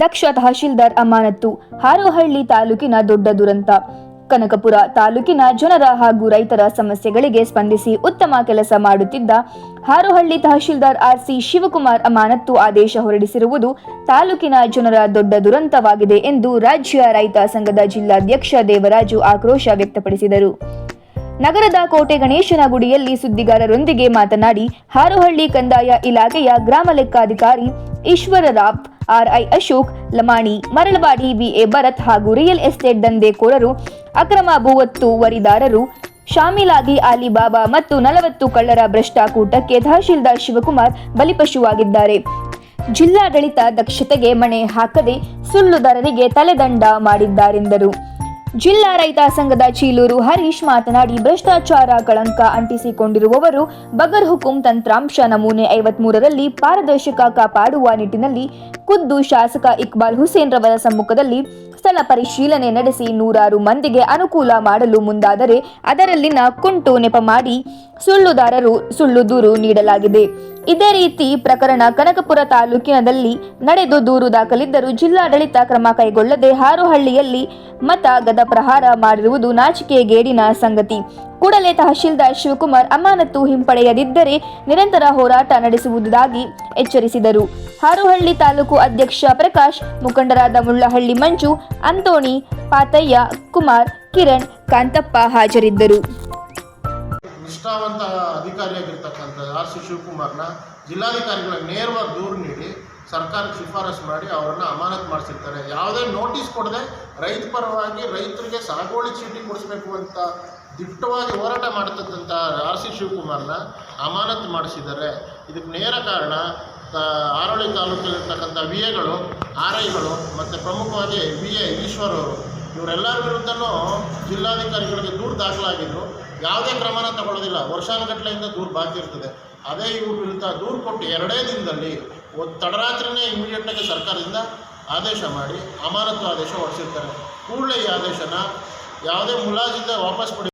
ದಕ್ಷ ತಹಶೀಲ್ದಾರ್ ಅಮಾನತ್ತು, ಹಾರೋಹಳ್ಳಿ ತಾಲೂಕಿನ ದೊಡ್ಡ ದುರಂತ. ಕನಕಪುರ ತಾಲೂಕಿನ ಜನರ ಹಾಗೂ ರೈತರ ಸಮಸ್ಯೆಗಳಿಗೆ ಸ್ಪಂದಿಸಿ ಉತ್ತಮ ಕೆಲಸ ಮಾಡುತ್ತಿದ್ದ ಹಾರೋಹಳ್ಳಿ ತಹಶೀಲ್ದಾರ್ ಆರ್ಸಿ ಶಿವಕುಮಾರ್ ಅಮಾನತ್ತು ಆದೇಶ ಹೊರಡಿಸಿರುವುದು ತಾಲೂಕಿನ ಜನರ ದೊಡ್ಡ ದುರಂತವಾಗಿದೆ ಎಂದು ರಾಜ್ಯ ರೈತ ಸಂಘದ ಜಿಲ್ಲಾಧ್ಯಕ್ಷ ದೇವರಾಜು ಆಕ್ರೋಶ ವ್ಯಕ್ತಪಡಿಸಿದರು. ನಗರದ ಕೋಟೆ ಗಣೇಶನ ಗುಡಿಯಲ್ಲಿ ಸುದ್ದಿಗಾರರೊಂದಿಗೆ ಮಾತನಾಡಿ, ಹಾರೋಹಳ್ಳಿ ಕಂದಾಯ ಇಲಾಖೆಯ ಗ್ರಾಮ ಲೆಕ್ಕಾಧಿಕಾರಿ Ishwara Rao R I Ashok, Lamani, Maralawadi, V A Bharat ಹಾಗೂ ರಿಯಲ್ ಎಸ್ಟೇಟ್ ದಂಧೆಕೋರರು, ಅಕ್ರಮ ಭೂವತ್ತುವರಿದಾರರು ಶಾಮೀಲಾಗಿ ಅಲಿಬಾಬಾ ಮತ್ತು ನಲವತ್ತು ಕಳ್ಳರ ಭ್ರಷ್ಟಾಕೂಟಕ್ಕೆ ತಹಶೀಲ್ದಾರ್ ಶಿವಕುಮಾರ್ ಬಲಿಪಶುವಾಗಿದ್ದಾರೆ. ಜಿಲ್ಲಾಡಳಿತ ದಕ್ಷತೆಗೆ ಮಣೆ ಹಾಕದೆ ಸುಳ್ಳುದಾರರಿಗೆ ತಲೆದಂಡ ಮಾಡಿದ್ದಾರೆಂದರು. ಜಿಲ್ಲಾ ರೈತ ಸಂಘದ ಚೀಲೂರು ಹರೀಶ್ ಮಾತನಾಡಿ ಭ್ರಷ್ಟಾಚಾರ ಕಳಂಕ ಅಂಟಿಸಿಕೊಂಡಿರುವವರು ಬಗರ್ ಹುಕುಂ ತಂತ್ರಾಂಶ ನಮೂನೆ ಐವತ್ಮೂರರಲ್ಲಿ ಪಾರದರ್ಶಕ ಕಾಪಾಡುವ ನಿಟ್ಟಿನಲ್ಲಿ ಖುದ್ದು ಶಾಸಕ ಇಕ್ಬಾಲ್ ಹುಸೇನ್ ರವರ ಸಮ್ಮುಖದಲ್ಲಿ ಸ್ಥಳ ಪರಿಶೀಲನೆ ನಡೆಸಿ ನೂರಾರು ಮಂದಿಗೆ ಅನುಕೂಲ ಮಾಡಲು ಮುಂದಾದರೆ ಅದರಲ್ಲಿನ ಕುಂಟು ನೆಪ ಮಾಡಿ ಸುಳ್ಳುದಾರರು ಸುಳ್ಳು ದೂರು ನೀಡಲಾಗಿದೆ. ಇದೇ ರೀತಿ ಪ್ರಕರಣ ಕನಕಪುರ ತಾಲೂಕಿನದಲ್ಲಿ ನಡೆದು ದೂರು ದಾಖಲಿದ್ದರೂ ಜಿಲ್ಲಾಡಳಿತ ಕ್ರಮ ಕೈಗೊಳ್ಳದೆ ಹಾರುಹಳ್ಳಿಯಲ್ಲಿ ಮತ ಗದ ಪ್ರಹಾರ ಮಾಡಿರುವುದು ನಾಚಿಕೆಗೇಡಿನ ಸಂಗತಿ. ಕೂಡಲೇ ತಹಶೀಲ್ದಾರ್ ಶಿವಕುಮಾರ್ ಅಮಾನತು ಹಿಂಪಡೆಯದಿದ್ದರೆ ನಿರಂತರ ಹೋರಾಟ ನಡೆಸುವುದಾಗಿ ಎಚ್ಚರಿಸಿದರು. ಹಾರೋಹಳ್ಳಿ ತಾಲೂಕು ಅಧ್ಯಕ್ಷ ಪ್ರಕಾಶ್, ಮುಖಂಡರಾದ ಮುಳ್ಳಹಳ್ಳಿ ಮಂಜು ಅಂತೋಣಿ ಪಾತಯ್ಯ, ಕುಮಾರ್, ಕಿರಣ್, ಕಾಂತಪ್ಪ ಹಾಜರಿದ್ದರು. ನಿಷ್ಠಾವಂತ ಅಧಿಕಾರಿಯಾಗಿರ್ತಕ್ಕಂಥ ಆರ್ ಸಿ ಶಿವಕುಮಾರ್ನ ಜಿಲ್ಲಾಧಿಕಾರಿಗಳಿಗೆ ನೇರವಾಗಿ ದೂರು ನೀಡಿ ಸರ್ಕಾರಕ್ಕೆ ಶಿಫಾರಸು ಮಾಡಿ ಅವರನ್ನು ಅಮಾನತ್ ಮಾಡಿಸಿರ್ತಾರೆ. ಯಾವುದೇ ನೋಟಿಸ್ ಕೊಡದೆ ರೈತ ಪರವಾಗಿ ರೈತರಿಗೆ ಸಾಗುವಳಿ ಚೀಟಿ ಕೊಡಿಸ್ಬೇಕು ಅಂತ ದಿಟ್ಟವಾಗಿ ಹೋರಾಟ ಮಾಡತಕ್ಕಂಥ ಆರ್ ಸಿ ಶಿವಕುಮಾರ್ನ ಅಮಾನತ್ ಮಾಡಿಸಿದ್ದಾರೆ. ಇದಕ್ಕೆ ನೇರ ಕಾರಣ ಆರೋಳಿ ತಾಲೂಕಲ್ಲಿರ್ತಕ್ಕಂಥ ವಿ ಎಗಳು ಆರ್ ಐಗಳು ಮತ್ತು ಪ್ರಮುಖವಾಗಿ ವಿ ಎ ಈಶ್ವರ್ ಅವರು ಇವರೆಲ್ಲರ ವಿರುದ್ಧನೂ ಜಿಲ್ಲಾಧಿಕಾರಿಗಳಿಗೆ ದೂರು ದಾಖಲಾಗಿದ್ರು. ಯಾವುದೇ ಕ್ರಮನ ತಗೊಳ್ಳೋದಿಲ್ಲ. ವರ್ಷಾನುಗಟ್ಟಲೆಯಿಂದ ದೂರು ಬಾಕಿ ಇರ್ತದೆ. ಅದೇ ಇವ್ರ ವಿರುದ್ಧ ದೂರು ಕೊಟ್ಟು ಎರಡೇ ದಿನದಲ್ಲಿ ಒಂದು ತಡರಾತ್ರಿನೇ ಇಮಿಡಿಯೇಟಾಗಿ ಸರ್ಕಾರದಿಂದ ಆದೇಶ ಮಾಡಿ ಅಮಾನತು ಆದೇಶ ಹೊರಡಿಸಿರ್ತಾರೆ. ಕೂಡಲೇ ಈ ಆದೇಶನ ಯಾವುದೇ ಮುಲಾಜಿಂದ ವಾಪಸ್ ಪಡಿ